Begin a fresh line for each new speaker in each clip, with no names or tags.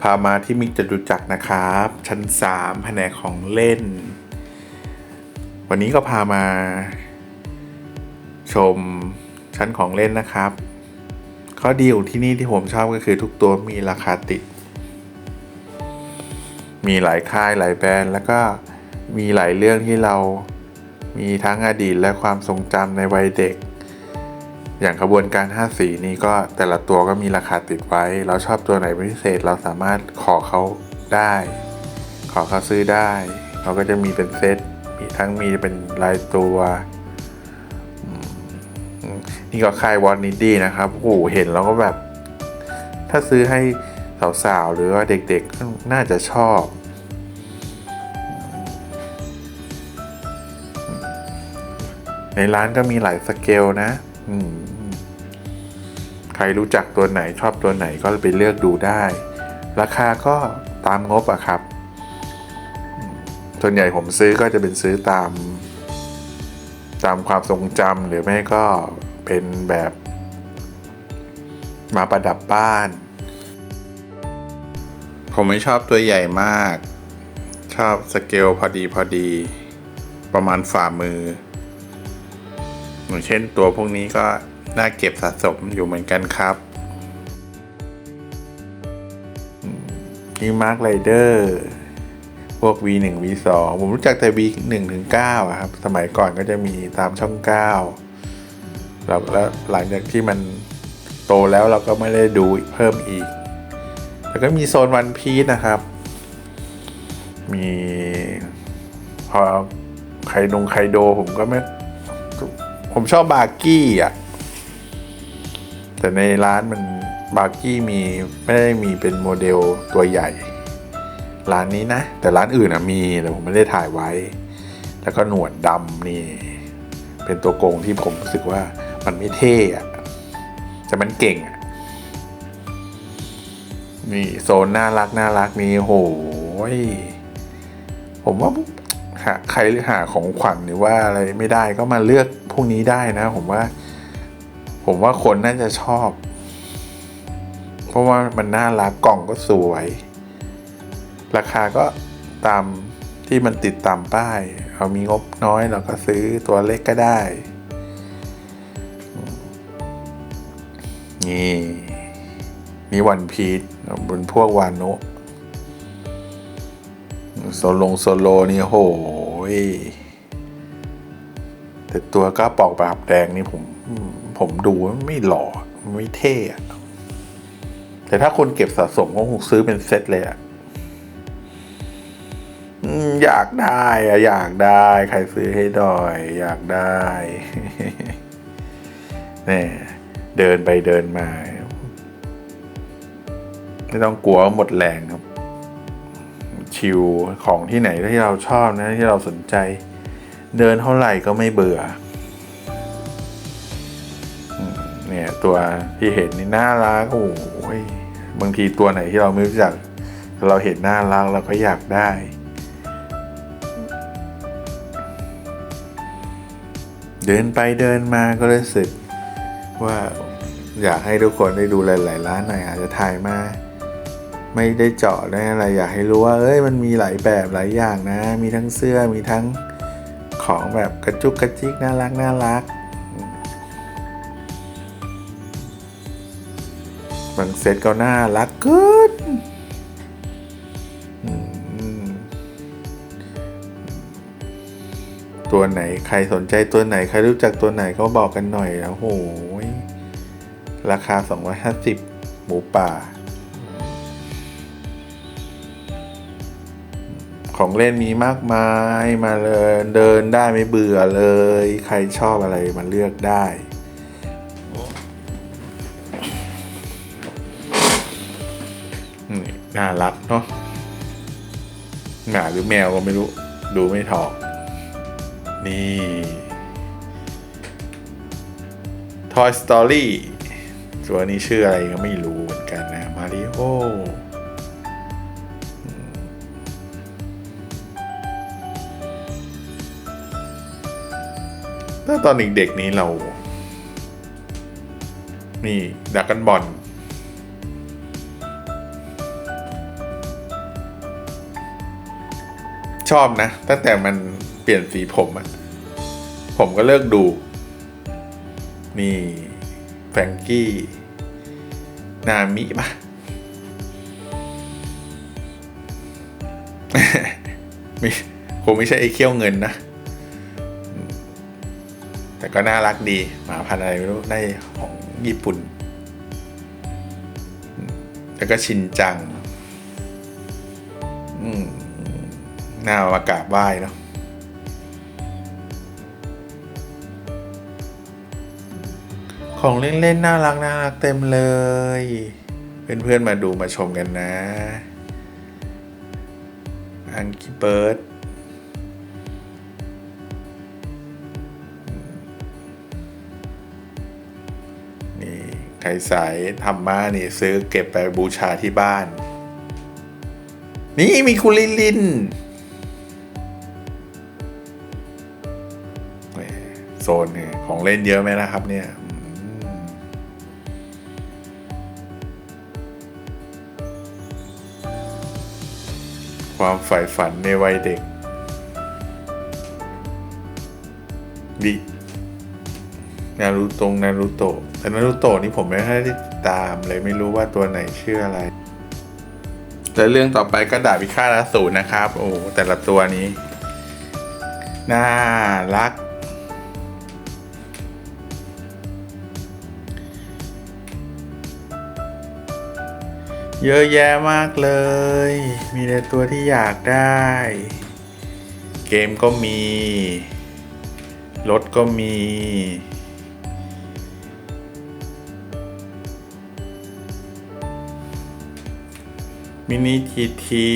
พามาที่มิกจตุจักรนะครับ ชั้น 3 แผนกของเล่น วันนี้ก็พามา ชมชั้นของเล่นนะครับ ข้อดีของที่นี่ที่ผมชอบก็คือทุกตัวมีราคาติด มีหลายค่ายหลายแบรนด์ แล้วก็มีหลายเรื่องที่เรามีทั้งอดีตและความทรงจำในวัยเด็ก อย่างขบวนการ 5 สีนี้ก็แต่ละตัวก็มีราคาติดไว้ เราชอบตัวไหนเป็นพิเศษเราสามารถขอเขาได้ ขอเขาซื้อได้เขาก็จะมีเป็นเซตมีทั้งมีเป็นรายตัวนี่ก็ค่ายวอลนิดดี้นะครับโอ้เห็นแล้วก็แบบ ถ้าซื้อให้สาวๆ หรือว่าเด็กๆ น่าจะชอบ ในร้านก็มีหลายสเกลนะ ใครรู้จักตัวไหนชอบตัวไหนก็ไปเลือกดูได้ ราคาก็ตามงบอะครับ ส่วนใหญ่ผมซื้อก็จะเป็นซื้อตาม ตามความทรงจำหรือไม่ก็เป็นแบบมาประดับบ้าน ผมไม่ชอบตัวใหญ่มาก ชอบสเกลพอดีพอดี ประมาณฝ่ามือ อย่างเช่นตัวพวกนี้ก็น่าเก็บสะสมอยู่เหมือนกันครับอืมนี่มาร์คไรเดอร์พวก V1 V2 ผมรู้จักแต่ V1 ถึง9อะครับ สมัยก่อนก็จะมีตามช่อง 9 แล้วแล้วหลังจากที่มันโตแล้วเราก็ไม่ได้ดูเพิ่มอีก แล้วก็มีโซนวันพีซนะครับ มีพอไคดงไคโดผมก็ไม่ ผมชอบบาร์กี้อะ แต่ในร้านมันบาร์กี้มีไม่ได้มีเป็นโมเดลตัวใหญ่ ร้านนี้นะ แต่ร้านอื่นอะมีแต่ผมไม่ได้ถ่ายไว้ แล้วก็หนวดดำนี่ เป็นตัวโกงที่ผมรู้สึกว่ามันไม่เท่อะแต่มันเก่งอะนี่โซนน่ารักน่ารักนี่โหยผมว่าาใครหาของขวัญหรือว่าอะไรไม่ได้ก็มาเลือกพวกนี้ได้นะ ผมว่า ผมว่าคนน่าจะชอบ เพราะว่ามันน่ารักกล่องก็สวย ราคาก็ตามที่มันติดตามป้าย เอามีงบน้อยเราก็ซื้อตัวเล็กก็ได้ นี่นี่วันพีชบนพวกวานุ โซโลงโซโลนี่โหยแต่ตัวกระปอกแบบแดงนี่ผม ผมดูไม่หล่อไม่เท่แต่ถ้าคนเก็บสะสมก็คงซื้อเป็นเซตเลยอะอยากได้อะอยากได้ ใครซื้อให้ดอย อยากได้เนี่ยเดินไปเดินมา ไม่ต้องกลัวหมดแรงครับ ชิวของที่ไหนที่เราชอบนะที่เราสนใจ เดินเท่าไหร่ก็ไม่เบื่อเนี่ยตัวที่เห็นนี่น่ารักโอ้ยบางทีตัวไหนที่เราไม่รู้จัก เราเห็นน่ารักเราก็อยากได้ เดินไปเดินมาก็รู้สึกว่าอยากให้ทุกคนได้ดูหลายๆร้านหน่อยอาจจะถ่ายมา ไม่ได้เจาะได้อะไรอยากให้รู้ว่าเอ้ยมันมีหลายแบบหลายอย่างนะ มีทั้งเสื้อมีทั้งของแบบกระจุกกระจิกน่ารักน่ารักบางเซตก็น่ารักเกินตัวไหนใครสนใจตัวไหน ใครรู้จักตัวไหนก็บอกกันหน่อยแล้วโหยราคา 250 หมูป่า ของเล่นมีมากมายมาเลยเดินได้ไม่เบื่อเลย ใครชอบอะไรมาเลือกได้ น่ารักเนาะหมาหรือแมวก็ไม่รู้ ดูไม่ถอกนี่ Toy Story ตัวนี้ชื่ออะไรก็ไม่รู้เหมือนกันนะมาริโอ ถ้าตอนเด็กๆนี้เรานี่ดักกันบอลชอบนะ ตั้งแต่มันเปลี่ยนสีผมอะผมก็เลิกดู มีแฟงกี้ นามิปะผมไม่ใช่ไอ้เขี้ยวเงินนะ แต่ก็น่ารักดีหมาพันธุ์อะไรไม่รู้ได้ของญี่ปุ่น แล้วก็ชินจังอืมน่ามากราบไหว้เนาะของเล่นๆน่ารักน่ารักเต็มเลย เพื่อนๆมาดูมาชมกันนะ อังกี้เบิร์ด ใสายทำมานี่ซื้อเก็บไปบูชาที่บ้าน นี่มีคุณลินลินโซนเนี่ยของเล่นเยอะไหมนะครับเนี่ยความใฝ่ฝันในวัยเด็กดิ นารูตงนารูโตะแต่นารูโตะนี่ผมไม่ได้ติดตามเลยไม่รู้ว่าตัวไหนชื่ออะไรแต่เรื่องต่อไปก็ดาบพิฆาตอสูรนะครับ โอ้แต่ละตัวนี้ น่ารัก เยอะแยะมากเลย มีแต่ตัวที่อยากได้ เกมก็มี รถก็มี มินิทีที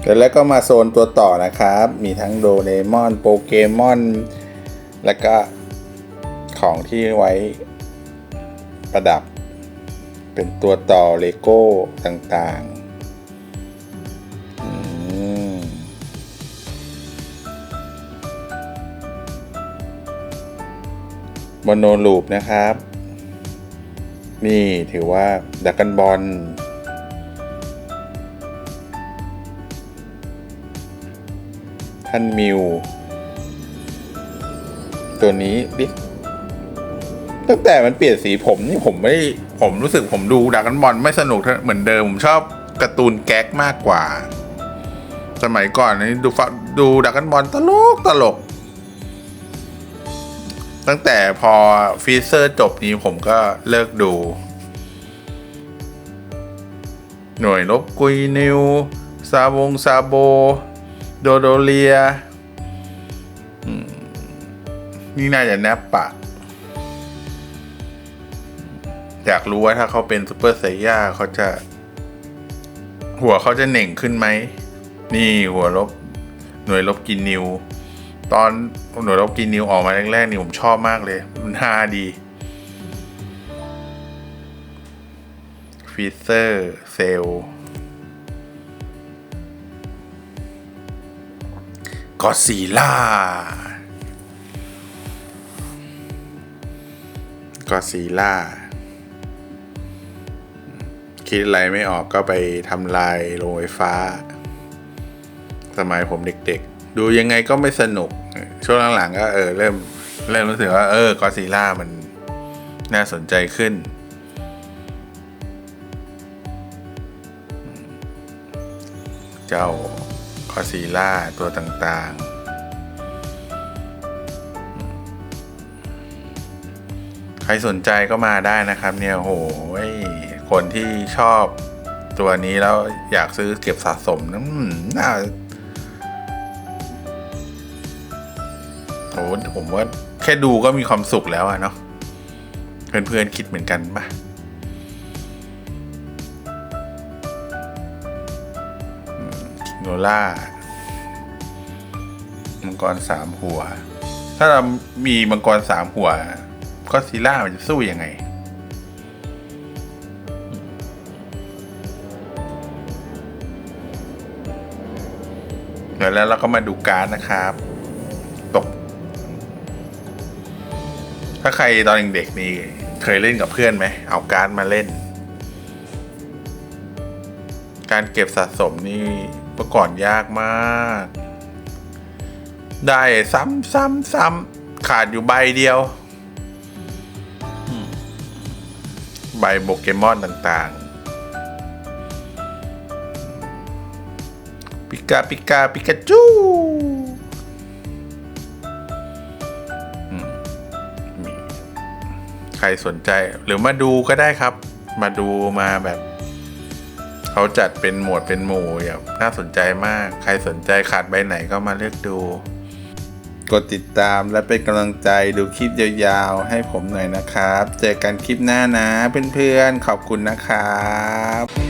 เสร็จแล้วก็มาโซนตัวต่อนะครับ มีทั้งโดเรมอนโปเกมอน แล้วก็ของที่ไว้ประดับ เป็นตัวต่อเลโก้ต่างๆ มโนลูปนะครับ นี่ถือว่าดักกันบอลท่านมิว ตัวนี้ดิตั้งแต่มันเปลี่ยนสีผมนี่ผมไม่ผมรู้สึกผมดูดักกันบอลไม่สนุกเหมือนเดิม ผมชอบการ์ตูนแก๊กมากกว่า สมัยก่อนนี่ดูฟะดูดักกันบอลตลกตลก ตั้งแต่พอฟีเซอร์จบนี้ผมก็เลิกดู หน่วยลบกุยนิว ซาบงซาโบ โดโดเลียนี่น่าจะแนบปากอยากรู้ว่าถ้าเขาเป็นซูเปอร์ไซย่าเขาจะ หัวเขาจะเหน่งขึ้นไหม นี่หัวลบ หน่วยลบกินนิว ตอนหน่วยลบกินนิวออกมาแรกๆนี่ผมชอบมากเลย มันฮาดีฟีเซอร์เซลกอซีล่ากอซีล่า คิดอะไรไม่ออกก็ไปทำลายโรงไฟฟ้า สมัยผมเด็กๆ ดูยังไงก็ไม่สนุก ช่วงหลังๆก็เออเริ่มเริ่มรู้สึกว่าเออกอซีล่ามันน่าสนใจขึ้น เจ้ากอซีล่าตัวต่างๆ ใครสนใจก็มาได้นะครับเนี่ยโหยคนที่ชอบตัวนี้แล้วอยากซื้อเก็บสะสมนะน่า ผมว่าแค่ดูก็มีความสุขแล้วอะเนาะเพื่อนๆคิดเหมือนกันปะโนล่า มังกรสามหัว ถ้าเรามีมังกรสามหัว ก็ซีล่ามันจะสู้ยังไง เดี๋ยวแล้วเราก็มาดูการ์ดนะครับ ถ้าใครตอนเด็กๆนี่เคยเล่นกับเพื่อนไหม เอาการ์ดมาเล่น การเก็บสะสมนี่เมื่อก่อนยากมาก ได้ซ้ำซ้ำซ้ำขาดอยู่ใบเดียว ใบโปเกมอนต่างๆ ปิกาปิกาปิกาจู ใครสนใจหรือมาดูก็ได้ครับ มาดูมาแบบเขาจัดเป็นหมวดเป็นหมู่อย่างน่าสนใจมาก ใครสนใจขาดใบไหนก็มาเลือกดู กดติดตามและเป็นกำลังใจดูคลิปยาวๆ ให้ผมหน่อยนะครับ เจอกันคลิปหน้านะเพื่อนๆ ขอบคุณนะครับ